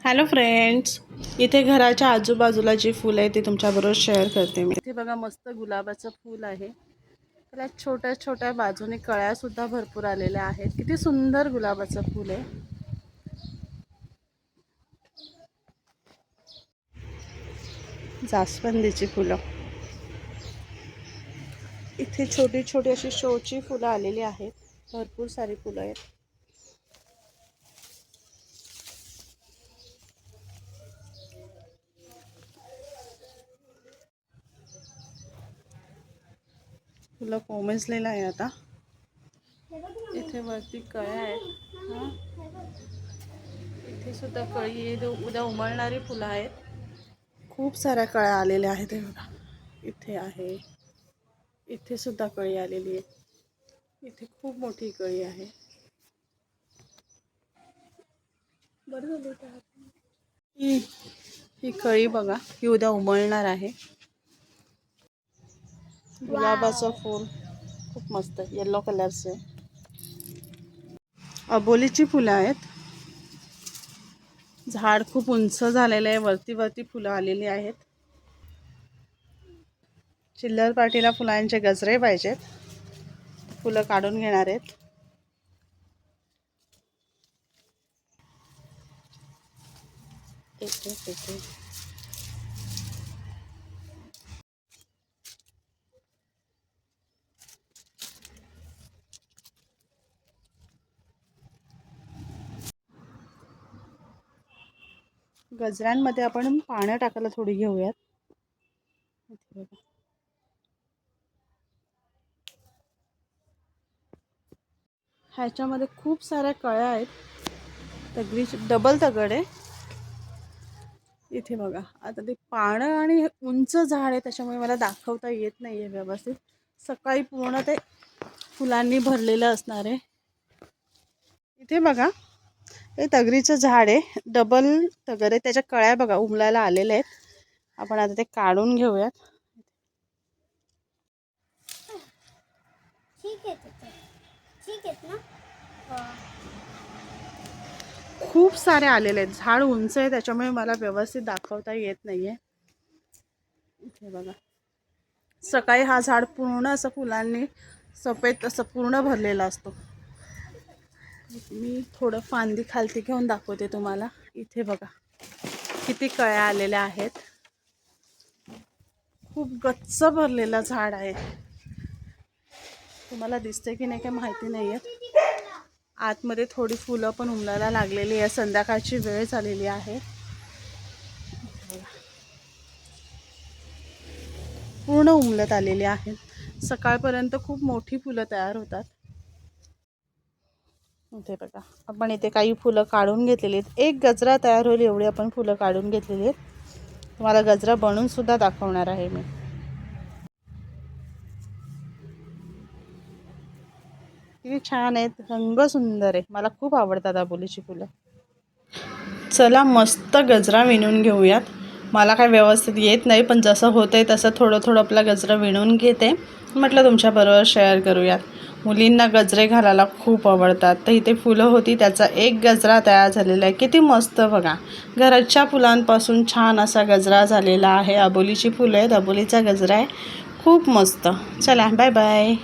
Hello friends इथे घराच्या आजूबाजूला जी फुलं आहे ती तुमच्याबरोबर शेअर करते मी. इथे बघा मस्त गुलाबाचं फूल आहे. त्याला छोट्या छोट्या बाजूने कळ्यासुद्धा भरपूर आलेल्या आहेत. किती सुंदर गुलाबाचं फूल आहे. जास्वंदीची फुलं. इथे छोटी छोटी अशी शोची फुलं आलेली आहेत. भरपूर सारी फुलं आहेत. फुलं कोमेजलेलं आहे आता. इथे वरती कळ्या आहेत. इथे सुद्धा कळी उद्या उमळणारी फुलं आहेत. खूप साऱ्या कळ्या आलेल्या आहेत. इथे आहे. इथे सुद्धा कळी आलेली आहे. इथे खूप मोठी कळी आहे. बरं झालं ही ही कळी बघा. ही उद्या उमळणार आहे. गुलाबाचं फूल. खूप मस्त येल्लो कलरचे अबोलीची फुलं आहेत. झाड खूप उंच झालेलं आहे. वरती वरती फुलं आलेली आहेत. चिल्लर पार्टीला फुलांचे गजरे पाहिजेत. फुलं काढून घेणार आहेत. एक एक. गजऱ्यांमध्ये आपण पानं टाकायला थोडी घेऊयात. बघा. ह्याच्यामध्ये खूप साऱ्या कळ्या आहेत. तगरीची डबल तगड आहे. इथे बघा आता ते पानं आणि उंच झाड आहे त्याच्यामुळे मला दाखवता येत नाही आहे व्यवस्थित. सकाळी पूर्ण ते फुलांनी भरलेलं असणार आहे. इथे बघा हे तगरीचं झाड आहे. डबल तगर आहे. त्याच्या कळ्या बघा उमलायला आलेल्या आहेत. आपण आता ते काढून घेऊयात. ना? खूप सारे आलेले आहेत. झाड उंच आहे. त्याच्यामुळे मला व्यवस्थित दाखवता येत नाही आहे इथे बघा. सकाळी हा झाड पूर्ण असं फुलांनी सफेद असं पूर्ण भरलेला असतो. मी थोडं फांदी खालती घेऊन दाखवते तुम्हाला. इथे बघा किती कळ्या आलेल्या आहेत. खूप गच्च भरलेलं झाड आहे. तुम्हाला दिसते की नाही काय माहिती नाही आहे आतमध्ये थोडी फुलं पण उमलायला लागलेली आहे. संध्याकाळची वेळ झालेली आहे. पूर्ण उमलत आलेली आहेत. सकाळपर्यंत खूप मोठी फुलं तयार होतात. इथे बघा. आपण इथे काही फुलं काढून घेतलेली आहेत. एक गजरा तयार होईल एवढी आपण फुलं काढून घेतलेली आहेत. तुम्हाला गजरा बनवून सुद्धा दाखवणार आहे मी. किती छान आहेत. रंग सुंदर आहे. मला खूप आवडतात आबोलीची फुलं. चला मस्त गजरा विणून घेऊयात. मला काय व्यवस्थित येत नाही पण जसं होतं आहे तसं थोडं थोडं आपला गजरा विणून घेते. म्हटलं तुमच्याबरोबर शेअर करूयात. मुलींना गजरे घालायला खूप आवडतात. तर इथे फुलं होती त्याचा एक गजरा तयार झालेला आहे. किती मस्त बघा. घराच्या फुलांपासून छान असा गजरा झालेला आहे. अबोलीची फुलं आहेत अबोलीचा गजरा आहे. खूप मस्त. चला बाय बाय